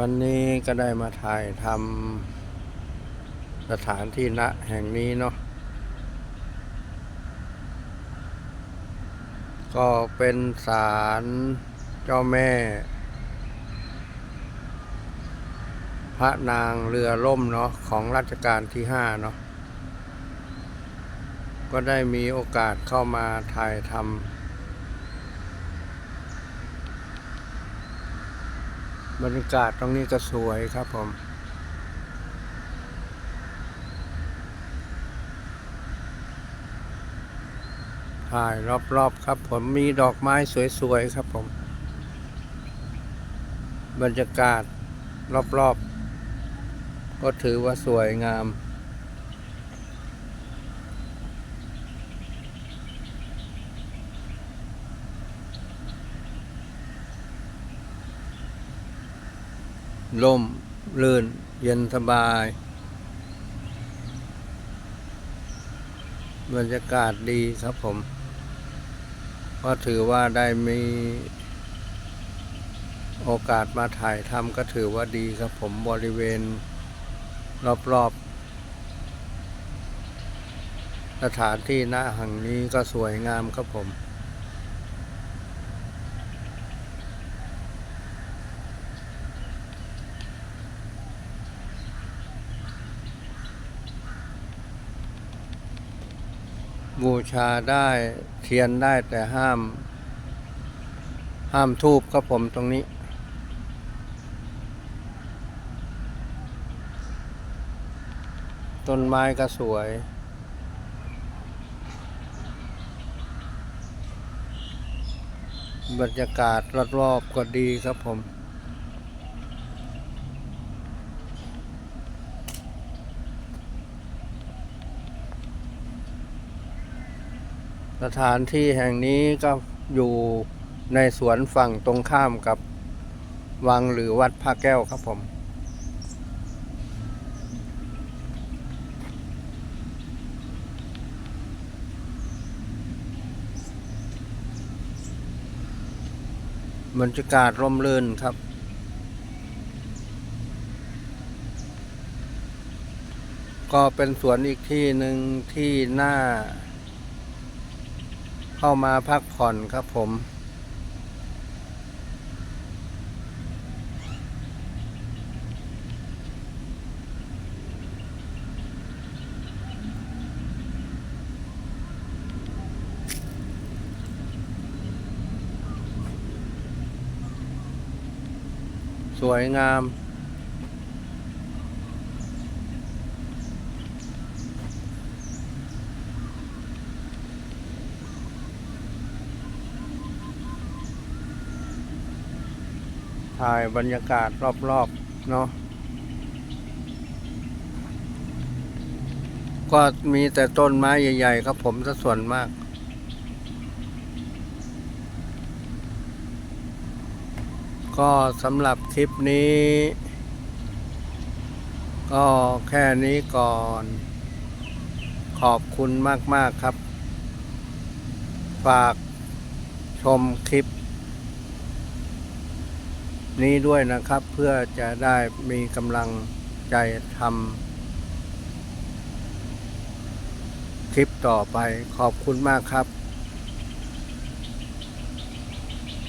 วันนี้ก็ได้มาถ่ายทำสถานที่ณแห่งนี้เนาะก็เป็นศาลเจ้าแม่ พระนางเรือล่มเนาะของรัชกาลที่ห้าเนาะก็ได้มีโอกาสเข้ามาถ่ายทำ บรรยากาศตรงนี้ก็สวยครับผม ถ่ายรอบๆครับผมมีดอกไม้สวยๆครับผม บรรยากาศรอบๆ ก็ถือว่าสวยงาม ล่มลื่น เย็นสบาย บรรยากาศดีครับผม ก็ถือว่าได้มีโอกาสมาถ่ายทำก็ถือว่าดีครับผมบริเวณ รอบๆ สถานที่หน้าแห่งนี้ก็สวยงามครับผม บูชาได้เทียนได้แต่ห้าม ห้ามทูบครับผมตรงนี้ ต้นไม้ก็สวย บรรยากาศรอบๆก็ดีครับผม สถานที่แห่งนี้ก็อยู่ในสวนฝั่งตรงข้ามกับวังหรือวัดพระแก้วครับผม บรรยากาศร่มรื่นครับก็เป็นสวนอีกที่หนึ่งที่น่า เข้ามาพักผ่อนครับผม สวยงาม ถ่ายบรรยากาศรอบๆเนาะก็มีแต่ต้นไม้ใหญ่ ๆ ครับผมซะส่วนมาก ก็สำหรับคลิปนี้ ก็แค่นี้ก่อน ขอบคุณมาก ๆ ครับ ฝากชมคลิป นี้ด้วยนะครับ เพื่อจะได้มีกำลังใจทำคลิปต่อไปขอบคุณมากครับ